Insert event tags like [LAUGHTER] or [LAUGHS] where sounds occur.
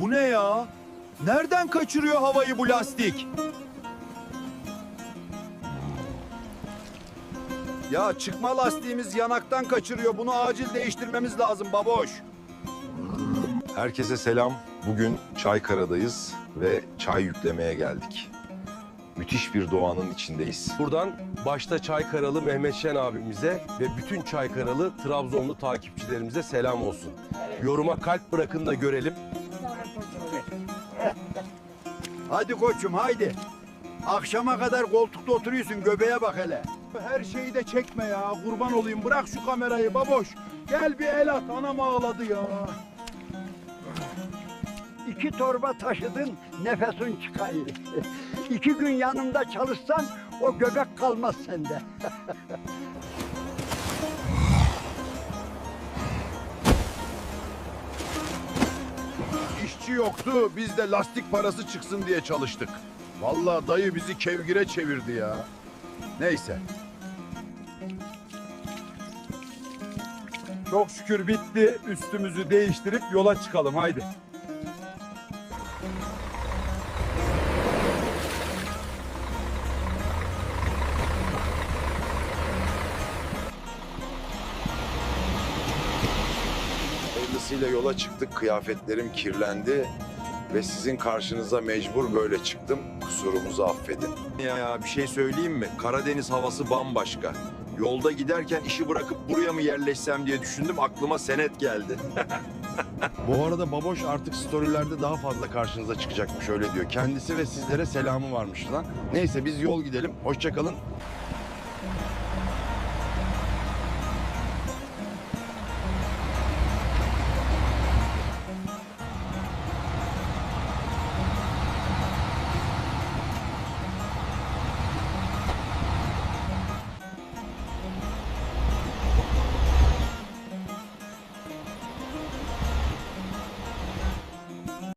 Bu ne ya? Nereden kaçırıyor havayı bu lastik? Ya çıkma lastiğimiz yanaktan kaçırıyor. Bunu acil değiştirmemiz lazım baboş. Herkese selam. Bugün Çaykara'dayız ve çay yüklemeye geldik. Müthiş bir doğanın içindeyiz. Buradan başta Çaykaralı Mehmet Şen abimize ve bütün Çaykaralı Trabzonlu takipçilerimize selam olsun. Yoruma kalp bırakın da görelim. Hadi koçum haydi. Akşama kadar koltukta oturuyorsun göbeğe bak hele. Her şeyi de çekme ya kurban olayım bırak şu kamerayı baboş. Gel bir el at anam ağladı ya. İki torba taşıdın nefesin çıkayır. İki gün yanımda çalışsan o göbek kalmaz sende. [LAUGHS] İşçi yoktu, biz de lastik parası çıksın diye çalıştık. Vallahi dayı bizi kevgire çevirdi ya. Neyse. Çok şükür bitti. Üstümüzü değiştirip yola çıkalım haydi. Hayırlısıyla yola çıktık. Kıyafetlerim kirlendi ve sizin karşınıza mecbur böyle çıktım. Kusurumuzu affedin. Ya, ya bir şey söyleyeyim mi? Karadeniz havası bambaşka. Yolda giderken işi bırakıp buraya mı yerleşsem diye düşündüm. Aklıma senet geldi. [LAUGHS] Bu arada Baboş artık storylerde daha fazla karşınıza çıkacakmış öyle diyor. Kendisi ve sizlere selamı varmış lan. Neyse biz yol gidelim. Hoşçakalın.